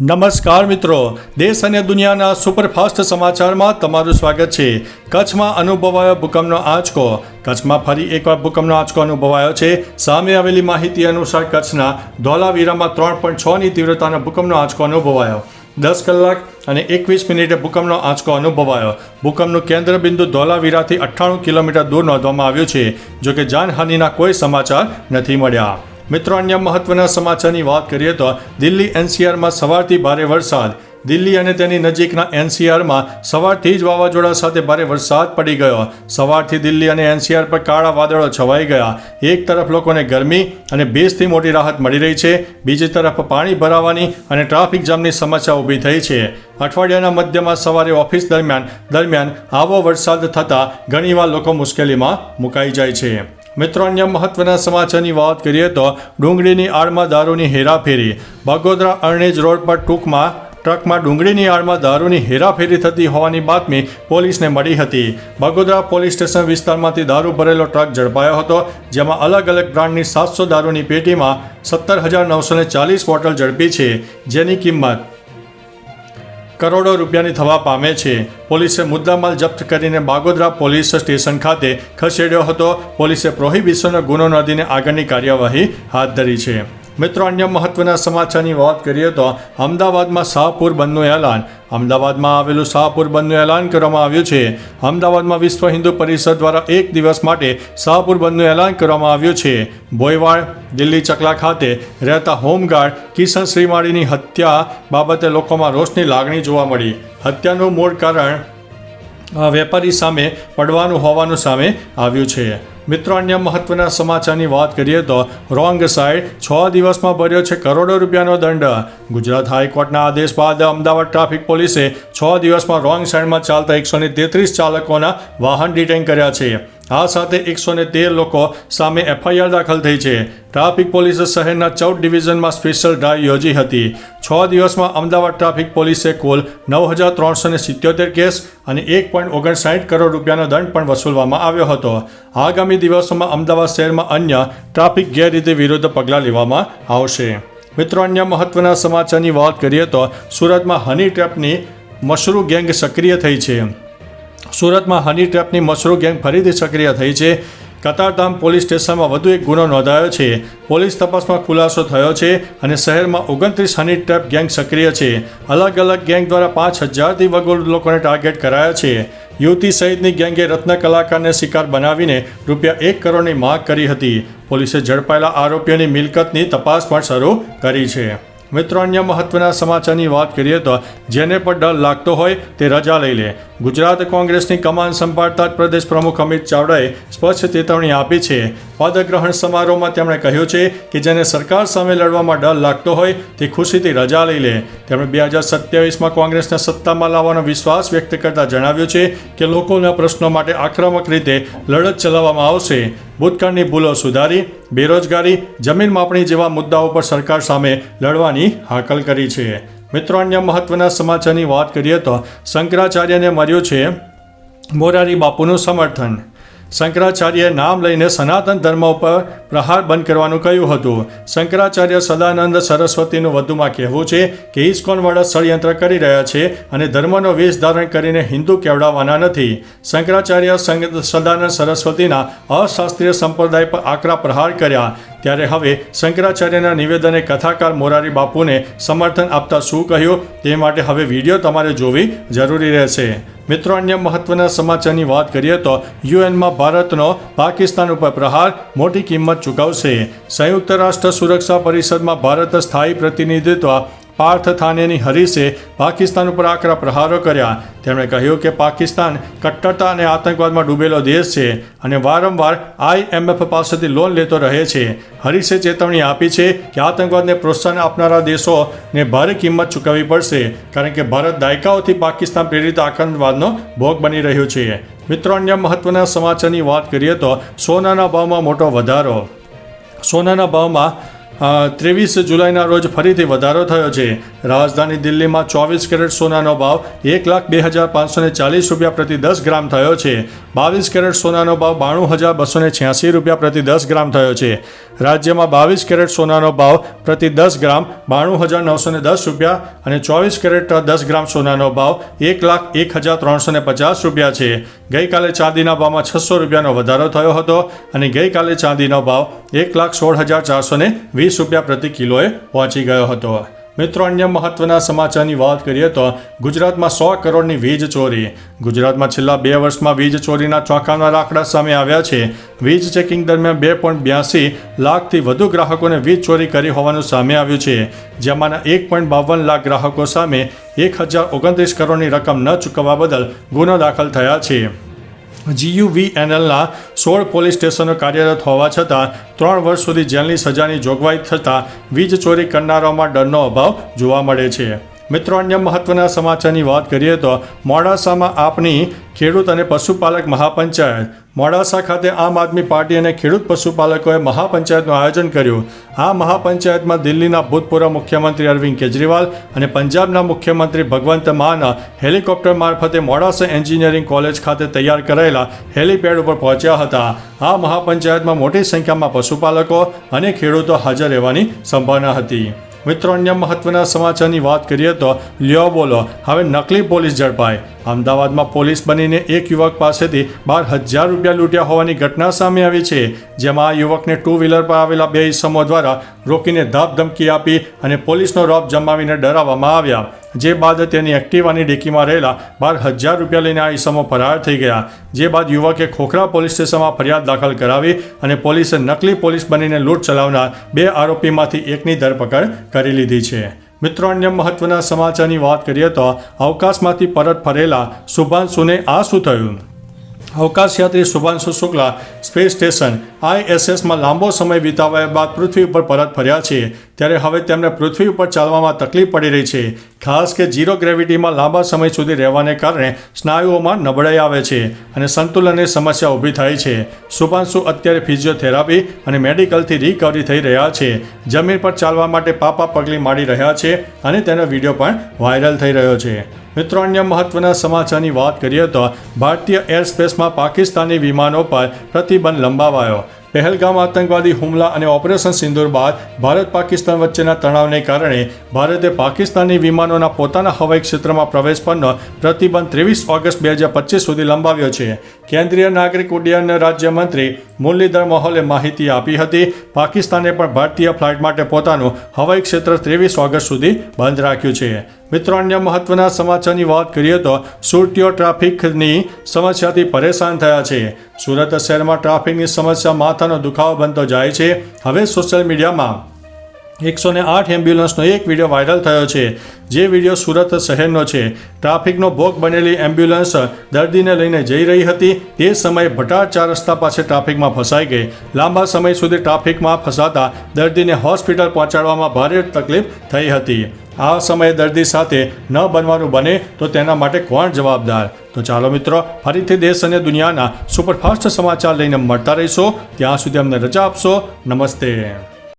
નમસ્કાર મિત્રો, દેશ અને દુનિયાના સુપરફાસ્ટ સમાચારમાં તમારું સ્વાગત છે. કચ્છમાં અનુભવાયો ભૂકંપનો આંચકો. કચ્છમાં ફરી એકવાર ભૂકંપનો આંચકો અનુભવાયો છે. સામે આવેલી માહિતી અનુસાર કચ્છના ધોલાવીરામાં ત્રણ પોઈન્ટ છની તીવ્રતાનો ભૂકંપનો આંચકો અનુભવાયો. દસ કલાક અને એકવીસ મિનિટે ભૂકંપનો આંચકો અનુભવાયો. ભૂકંપનું કેન્દ્ર બિંદુ ધોલાવીરાથી અઠ્ઠાણું કિલોમીટર દૂર નોંધવામાં આવ્યું છે, જોકે જાનહાનિના કોઈ સમાચાર નથી મળ્યા. મિત્રો, અન્ય મહત્વના સમાચારની વાત કરીએ તો દિલ્હી એનસીઆરમાં સવારથી ભારે વરસાદ. દિલ્હી અને તેની નજીકના એનસીઆરમાં સવારથી જ વાવાઝોડા સાથે ભારે વરસાદ પડી ગયો. સવારથી દિલ્હી અને એનસીઆર પર કાળા વાદળો છવાઈ ગયા. એક તરફ લોકોને ગરમી અને ભેજથી મોટી રાહત મળી રહી છે. બીજી તરફ પાણી ભરાવાની અને ટ્રાફિક જામની સમસ્યા ઊભી થઈ છે. અઠવાડિયાના મધ્યમાં સવારે ઓફિસ દરમિયાન દરમિયાન આવો વરસાદ થતાં ઘણીવાર લોકો મુશ્કેલીમાં મુકાઈ જાય છે. મિત્રો, અન્ય મહત્વના સમાચારની વાત કરીએ તો ડુંગળીની આડમાં દારૂની હેરાફેરી. બગોદરા અરણેજ રોડ પર ટૂંકમાં ટ્રકમાં ડુંગળીની આડમાં દારૂની હેરાફેરી થતી હોવાની બાતમી પોલીસને મળી હતી. બગોદરા પોલીસ સ્ટેશન વિસ્તારમાંથી દારૂ ભરેલો ટ્રક ઝડપાયો હતો, જેમાં અલગ અલગ બ્રાન્ડની સાતસો દારૂની પેટીમાં સત્તર હજાર નવસો ચાલીસ બોટલ ઝડપી છે. જેની કિંમત કરોડો રૂપિયાની થવા પામે છે. પોલીસે મુદ્દામાલ જપ્ત કરીને બાગોદરા પોલીસ સ્ટેશન ખાતે ખસેડ્યો હતો. પોલીસે પ્રોહિબિશનનો ગુનો નોંધીને આગળની કાર્યવાહી હાથ ધરી છે. મિત્રો, અન્ય મહત્વના સમાચારની વાત કરીએ તો અમદાવાદમાં શાહપુર બંધનું એલાન અમદાવાદમાં આવેલું શાહપુર બંધનું એલાન કરવામાં આવ્યું છે. અમદાવાદમાં વિશ્વ હિન્દુ પરિષદ દ્વારા એક દિવસ માટે શાહપુર બંધનું એલાન કરવામાં આવ્યું છે. બોયવાડ, દિલ્હી ચકલા ખાતે રહેતા હોમગાર્ડ કિશન શ્રીમાળીની હત્યા બાબતે લોકોમાં રોષની લાગણી જોવા મળી. હત્યાનું મૂળ કારણ વેપારી સામે પડવાનું હોવાનું સામે આવ્યું છે. મિત્રો, અન્ય મહત્વના સમાચારની વાત કરીએ તો રોંગ સાઈડ છ દિવસમાં ભર્યો છે કરોડો રૂપિયાનો દંડ. ગુજરાત હાઈકોર્ટના આદેશ બાદ અમદાવાદ ટ્રાફિક પોલીસે છ દિવસમાં રોંગ સાઈડમાં ચાલતા એકસો તેત્રીસ ચાલકોના વાહન ડિટેન કર્યા છે. આ સાથે એકસો ને તેર લોકો સામે એફઆઈઆર દાખલ થઈ છે. ટ્રાફિક પોલીસે શહેરના ચૌદ ડિવિઝનમાં સ્પેશિયલ ડ્રાઈવ યોજી હતી. છ દિવસમાં અમદાવાદ ટ્રાફિક પોલીસે કુલ નવ હજાર ત્રણસો ને સિત્યોતેર કેસ અને એક પોઈન્ટ ઓગણસાઠ કરોડ રૂપિયાનો દંડ પણ વસૂલવામાં આવ્યો હતો. આગામી દિવસોમાં અમદાવાદ શહેરમાં અન્ય ટ્રાફિક ગેરરીતિ વિરુદ્ધ પગલાં લેવામાં આવશે. મિત્રો, અન્ય મહત્વના સમાચારની વાત કરીએ તો સુરતમાં હની ટ્રેપની મશરૂ ગેંગ સક્રિય થઈ છે. સુરતમાં હની ટ્રેપની મશરૂ ગેંગ ફરીથી સક્રિય થઈ છે. કતારધામ પોલીસ સ્ટેશનમાં વધુ એક ગુનો નોંધાયો છે. પોલીસ તપાસમાં ખુલાસો થયો છે અને શહેરમાં ઓગણત્રીસ હની ટ્રેપ ગેંગ સક્રિય છે. અલગ અલગ ગેંગ દ્વારા પાંચ હજારથી વધુ લોકોને ટાર્ગેટ કરાયા છે. યુવતી સહિતની ગેંગે રત્ન કલાકારને શિકાર બનાવીને રૂપિયા એક કરોડની માગ કરી હતી. પોલીસે ઝડપાયેલા આરોપીઓની મિલકતની તપાસ પણ શરૂ કરી છે. મિત્રો, અન્ય મહત્વના સમાચારની વાત કરીએ તો જેને પણ ડર લાગતો હોય તે રજા લઈ લે. ગુજરાત કોંગ્રેસની કમાન સંભાળતા જ પ્રદેશ પ્રમુખ અમિત ચાવડાએ સ્પષ્ટ ચેતવણી આપી છે. પદગ્રહણ સમારોહમાં તેમણે કહ્યું છે કે જેને સરકાર સામે લડવામાં ડર લાગતો હોય તે ખુશીથી રજા લઈ લે. તેમણે બે હજાર સત્યાવીસમાં કોંગ્રેસને સત્તામાં લાવવાનો વિશ્વાસ વ્યક્ત કરતા જણાવ્યું છે કે લોકોના પ્રશ્નો માટે આક્રમક રીતે લડત ચલાવવામાં આવશે. ભૂતકાળની ભૂલો સુધારી બેરોજગારી, જમીન માપણી જેવા મુદ્દાઓ પર સરકાર સામે લડવાની હાકલ કરી છે. મિત્રો, અન્ય મહત્વના સમાચારની વાત કરીએ તો શંકરાચાર્યને મળ્યું છે મોરારી બાપુનું સમર્થન. શંકરાચાર્યએ નામ લઈને સનાતન ધર્મ ઉપર પ્રહાર બંધ કરવાનું કહ્યું હતું. શંકરાચાર્ય સદાનંદ સરસ્વતીનું વધુમાં કહેવું છે કે ઇસ્કોનવાળા ષડયંત્ર કરી રહ્યા છે અને ધર્મનો વેશ ધારણ કરીને હિન્દુ કેવડાવવાના નથી. શંકરાચાર્ય સદાનંદ સરસ્વતીના અશાસ્ત્રીય સંપ્રદાય પર આકરા પ્રહાર કર્યા. ત્યારે હવે શંકરાચાર્યના નિવેદને કથાકાર મોરારી બાપુને સમર્થન આપતા શું કહ્યું તે માટે હવે વીડિયો તમારે જોવી જરૂરી રહેશે. મિત્રો, અન્ય મહત્વના સમાચારની વાત કરીએ તો યુએનમાં ભારતનો પાકિસ્તાન ઉપર પ્રહાર, મોટી કિંમત ચૂકવશે. સંયુક્ત રાષ્ટ્ર સુરક્ષા પરિષદમાં ભારત સ્થાયી પ્રતિનિધિત્વ પાર્થ થાનેની હરીશે પાકિસ્તાન ઉપર આકરા પ્રહારો કર્યા. તેમણે કહ્યું કે પાકિસ્તાન કટ્ટરતા અને આતંકવાદમાં ડૂબેલો દેશ છે અને વારંવાર આઈએમએફ પાસેથી લોન લેતો રહે છે. હરીશે ચેતવણી આપી છે કે આતંકવાદને પ્રોત્સાહન આપનારા દેશોને ભારે કિંમત ચૂકવવી પડશે, કારણ કે ભારત દાયકાઓથી પાકિસ્તાન પ્રેરિત આતંકવાદનો ભોગ બની રહ્યું છે. મિત્રો, અન્ય મહત્વના સમાચારની વાત કરીએ તો સોનાના ભાવમાં મોટો વધારો. સોનાના ભાવમાં ત્રેવીસ જુલાઈના રોજ ફરીથી વધારો થયો છે. રાજધાની દિલ્હીમાં ચોવીસ કેરેટ સોનાનો ભાવ એક લાખ બે હજાર પાંચસો ચાલીસ રૂપિયા પ્રતિ દસ ગ્રામ થયો છે. બાવીસ કેરેટ સોનાનો ભાવ બાણું હજાર બસો છ્યાસી રૂપિયા પ્રતિ દસ ગ્રામ થયો છે. રાજ્યમાં બાવીસ કેરેટ સોનાનો ભાવ પ્રતિ દસ ગ્રામ બાણું હજાર નવસો દસ રૂપિયા અને ચોવીસ કેરેટ દસ ગ્રામ સોનાનો ભાવ એક લાખ એક હજાર ત્રણસો ને પચાસ રૂપિયા છે. ગઈકાલે ચાંદીના ભાવમાં છસો રૂપિયાનો વધારો થયો હતો અને ગઈકાલે ચાંદીનો ભાવ એક લાખ સોળ હજાર ચારસો વીસ રૂપિયા પ્રતિ કિલોએ પહોંચી ગયો હતો. મિત્રો, અન્ય મહત્વના સમાચારની વાત કરીએ તો ગુજરાતમાં સો કરોડની વીજ ચોરી. ગુજરાતમાં છેલ્લા બે વર્ષમાં વીજ ચોરીના ચોંકાવનાર આંકડા સામે આવ્યા છે. વીજ ચેકિંગ દરમિયાન બે પોઈન્ટ બ્યાસી લાખથી વધુ ગ્રાહકોને વીજ ચોરી કરી હોવાનું સામે આવ્યું છે. જેમાંના એક પોઈન્ટ બાવન લાખ ગ્રાહકો સામે એક હજાર ઓગણત્રીસ કરોડની રકમ ન ચૂકવવા બદલ ગુનો દાખલ થયા છે. જીયુવીએનએલના સોળ પોલીસ સ્ટેશનો કાર્યરત હોવા છતાં ત્રણ વર્ષ સુધી જેલની સજાની જોગવાઈ થતાં વીજ ચોરી કરનારાઓમાં ડરનો અભાવ જોવા મળે છે. મિત્રો, અન્ય મહત્વના સમાચારની વાત કરીએ તો મોડાસામાં આપની ખેડૂત અને પશુપાલક મહાપંચાયત મોડાસા ખાતે આમ આદમી પાર્ટી અને ખેડૂત પશુપાલકોએ મહાપંચાયતનું આયોજન કર્યું. આ મહાપંચાયતમાં દિલ્હીના ભૂતપૂર્વ મુખ્યમંત્રી અરવિંદ કેજરીવાલ અને પંજાબના મુખ્યમંત્રી ભગવંત માન હેલિકોપ્ટર મારફતે મોડાસા એન્જિનિયરિંગ કોલેજ ખાતે તૈયાર કરાયેલા હેલીપેડ ઉપર પહોંચ્યા હતા. આ મહાપંચાયતમાં મોટી સંખ્યામાં પશુપાલકો અને ખેડૂતો હાજર રહેવાની સંભાવના હતી. મિત્રો, અન્ય મહત્વના સમાચારની વાત કરીએ તો લ્યો બોલો. હવે નકલી પોલીસ ઝડપાઈ અમદાવાદમાં પોલીસ બનીને એક યુવક પાસેથી બાર હજાર રૂપિયા લૂંટ્યા હોવાની ઘટના સામે આવી છે, જેમાં આ યુવકને ટુ વ્હીલર પર આવેલા બે ઇસમો દ્વારા રોકીને ધાપ ધમકી આપી અને પોલીસનો રોપ જમાવીને ડરાવવામાં આવ્યા, જે બાદ તેની એક્ટિવાની ડેકીમાં રહેલા બાર હજાર રૂપિયા લઈને આ ઇસમો ફરાર થઈ ગયા. જે બાદ યુવકે ખોખરા પોલીસ સ્ટેશનમાં ફરિયાદ દાખલ કરાવી અને પોલીસે નકલી પોલીસ બનીને લૂંટ ચલાવનાર બે આરોપીમાંથી એકની ધરપકડ કરી લીધી છે. મિત્રો, અન્ય મહત્વના સમાચારની વાત કરીએ તો અવકાશમાંથી પરત ફરેલા શુભાંશુને આ શું થયું? અવકાશયાત્રી શુભાંશુ શુક્લા સ્પેસ સ્ટેશન આઈએસએસમાં લાંબો સમય વિતાવ્યા બાદ પૃથ્વી ઉપર પરત ફર્યા છે. ત્યારે હવે તેમને પૃથ્વી ઉપર ચાલવામાં તકલીફ પડી રહી છે. ખાસ કે ઝીરો ગ્રેવિટીમાં લાંબા સમય સુધી રહેવાને કારણે સ્નાયુઓમાં નબળાઈ આવે છે અને સંતુલનની સમસ્યા ઊભી થાય છે. શુભાંશુ અત્યારે ફિઝિયોથેરાપી અને મેડિકલથી રિકવરી થઈ રહ્યા છે. જમીન પર ચાલવા માટે પાપા પગલી માડી રહ્યા છે અને તેનો વીડિયો પણ વાયરલ થઈ રહ્યો છે. મિત્રો, અન્ય મહત્વના સમાચારની વાત કરીએ તો ભારતીય એરસ્પેસમાં પાકિસ્તાની વિમાનો પર પ્રતિબંધ લંબાવાયો. પહેલગામ આતંકવાદી હુમલા અને ઓપરેશન સિંદુર બાદ ભારત પાકિસ્તાન વચ્ચેના તણાવને કારણે ભારતે પાકિસ્તાની વિમાનોના પોતાના હવાઈ ક્ષેત્રમાં પ્રવેશ પરનો પ્રતિબંધ ત્રેવીસ ઓગસ્ટ બે હજાર પચીસ સુધી લંબાવ્યો છે. કેન્દ્રીય નાગરિક ઉડ્ડયન રાજ્યમંત્રી મુરલીધર મોહલે માહિતી આપી હતી, પાકિસ્તાને પણ ભારતીય ફ્લાઇટ માટે પોતાનું હવાઈ ક્ષેત્ર ત્રેવીસ ઓગસ્ટ સુધી બંધ રાખ્યું છે. મિત્રો, અન્ય મહત્વના સમાચારની વાત કરીએ તો સુરતીઓ ટ્રાફિકની સમસ્યાથી પરેશાન થયા છે. સુરત શહેરમાં ટ્રાફિકની સમસ્યા માથાનો દુખાવો બનતો જાય છે. હવે સોશિયલ મીડિયામાં એકસો ને આઠ એમ્બ્યુલન્સનો એક વીડિયો વાયરલ થયો છે. જે વીડિયો સુરત શહેરનો છે. ટ્રાફિકનો ભોગ બનેલી એમ્બ્યુલન્સ દર્દીને લઈને જઈ રહી હતી. તે સમયે ભટાર ચાર રસ્તા પાસે ટ્રાફિકમાં ફસાઈ ગઈ. લાંબા સમય સુધી ટ્રાફિકમાં ફસાતા દર્દીને હોસ્પિટલ પહોંચાડવામાં ભારે તકલીફ થઈ હતી. આ સમયે દર્દી સાથે ન બનવાનું બને તો તેના માટે કોણ જવાબદાર? તો ચાલો મિત્રો, ફરીથી દેશ અને દુનિયાના સુપરફાસ્ટ સમાચાર લઈને મળતા રહીશો. ત્યાં સુધી અમને રજા આપશો. નમસ્તે.